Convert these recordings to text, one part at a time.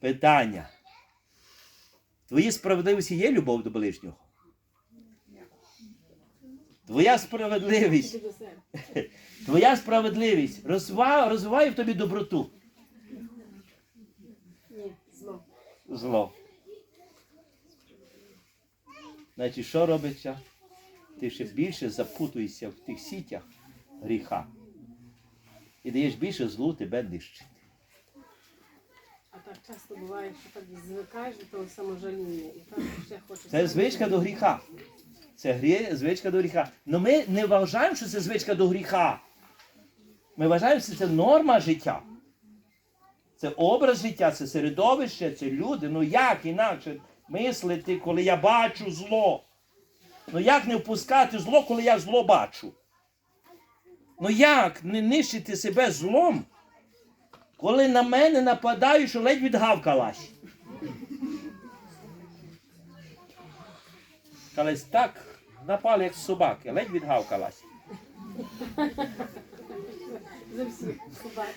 Питання. Твої справедливості є любов до ближнього? Твоя справедливість. Твоя справедливість розвиває, розвиває в тобі доброту. Ні, зло. Зло. Значить, що робиться? Ти ще більше запутуєшся в тих сітях гріха. І даєш більше злу тебе нищити. Так часто буває, що так звикаєш до того саможаління і так ще хочеш. Це звичка до гріха. Це грі, звичка до гріха. Але ми не вважаємо, що це звичка до гріха. Ми вважаємо, що це норма життя. Це образ життя, це середовище, це люди. Ну як інакше мислити, коли я бачу зло? Ну як не впускати зло, коли я зло бачу? Ну як не нищити себе злом, коли на мене нападають, що ледь відгавкалась? Колись так напали, як собаки, ледь відгавкалась. За всіх собак.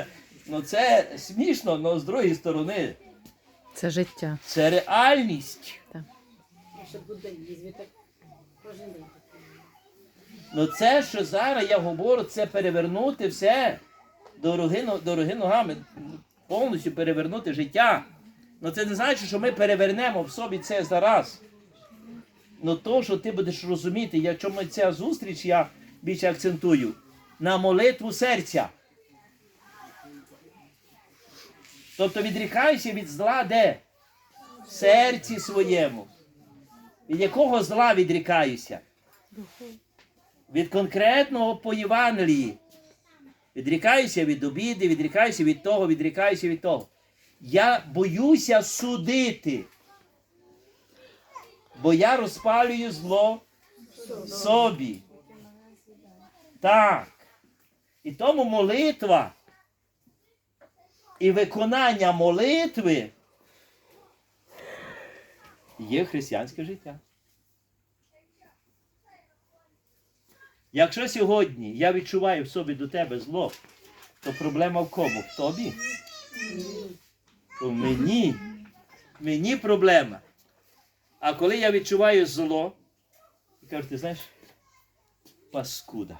Ну це смішно, але з другої сторони, Це життя. це реальність. Ще буде їздити так кожен день. Ну це, що зараз я говорю, це перевернути все дороги, дороги ногами, повністю перевернути життя. Ну це не значить, що ми перевернемо в собі це зараз. Ну то, що ти будеш розуміти, я чому ця зустріч я більше акцентую, на молитву серця. Тобто відрікайся від зла де? В серці своєму. Від якого зла відрікаюся? Від конкретного по Євангелії. Відрікаюся від обіди, відрікаюся від того, відрікаюся від того. Я боюся судити. Бо я розпалюю зло собі. Так. І тому молитва і виконання молитви є християнське життя. Якщо сьогодні я відчуваю в собі до тебе зло, то проблема в кому? В тобі? В мені. Мені проблема. А коли я відчуваю зло, і кажу, ти знаєш, паскуда.